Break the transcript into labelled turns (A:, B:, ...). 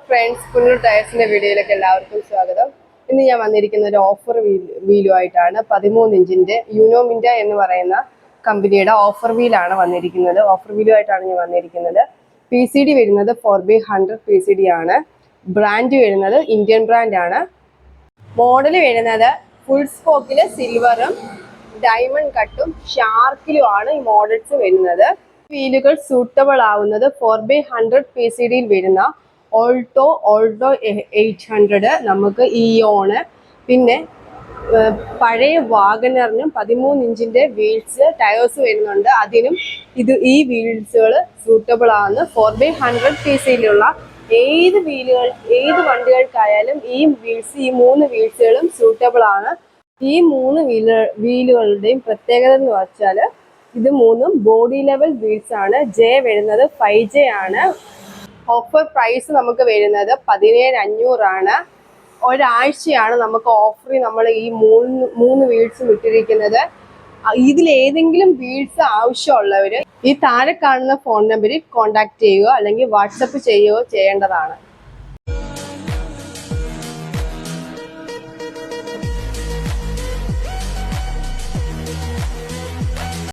A: Friends Poonoor ടയർസിന്റെ വീഡിയോയിലേക്ക് എല്ലാവർക്കും സ്വാഗതം. ഇന്ന് ഞാൻ വന്നിരിക്കുന്ന ഒരു ഓഫർ വീലു ആയിട്ടാണ് പതിമൂന്ന് ഇഞ്ചിന്റെ യൂനോമിൻഡ എന്ന് പറയുന്ന കമ്പനിയുടെ ഓഫർ വീലാണ് വന്നിരിക്കുന്നത്. ഓഫർ വീലു ആയിട്ടാണ് ഞാൻ വന്നിരിക്കുന്നത്. പി സി ഡി വരുന്നത് four by hundred P C D ആണ്. ബ്രാൻഡ് വരുന്നത് ഇന്ത്യൻ ബ്രാൻഡ് ആണ്. മോഡൽ വരുന്നത് ഫുൾ സ്പോക്കിൽ സിൽവറും ഡയമണ്ട് കട്ടും ഷാർക്കിലും ആണ് ഈ മോഡൽസ് വരുന്നത്. വീലുകൾ സൂട്ടബിൾ ആവുന്നത് four by hundred P C ഡിയിൽ വരുന്ന ഓൾട്ടോ ഓൾട്ടോ എയ്റ്റ് ഹൺഡ്രഡ് നമുക്ക് ഇയോണ് പിന്നെ പഴയ വാഗനറിനും പതിമൂന്ന് ഇഞ്ചിന്റെ വീൽസ് ടയേഴ്സ് വരുന്നുണ്ട്. അതിനും ഇത് ഈ വീൽസുകൾ സൂട്ടബിൾ ആണ്. ഫോർ ബൈ ഹൺഡ്രഡ് പി സിയിലുള്ള ഏത് വീലുകൾ ഏത് വണ്ടികൾക്കായാലും ഈ വീൽസ് ഈ മൂന്ന് വീൽസുകളും സൂട്ടബിൾ ആണ്. ഈ മൂന്ന് വീല വീലുകളുടെയും പ്രത്യേകത എന്ന് വെച്ചാൽ ഇത് മൂന്നും ബോഡി ലെവൽ വീൽസ് ആണ്. ജെ വരുന്നത് ഫൈവ് ജെ ആണ്. ഓഫർ പ്രൈസ് നമുക്ക് വരുന്നത് പതിനേഴ് അഞ്ഞൂറാണ് ഒരാഴ്ചയാണ് നമുക്ക് ഓഫറിൽ നമ്മൾ ഈ മൂന്ന് മൂന്ന് വീഡ്സും ഇട്ടിരിക്കുന്നത്. ഇതിൽ ഏതെങ്കിലും വീഡ്സ് ആവശ്യമുള്ളവർ ഈ താഴെ കാണുന്ന ഫോൺ നമ്പറിൽ കോൺടാക്ട് ചെയ്യുകയോ അല്ലെങ്കിൽ വാട്സപ്പ് ചെയ്യുകയോ ചെയ്യേണ്ടതാണ്.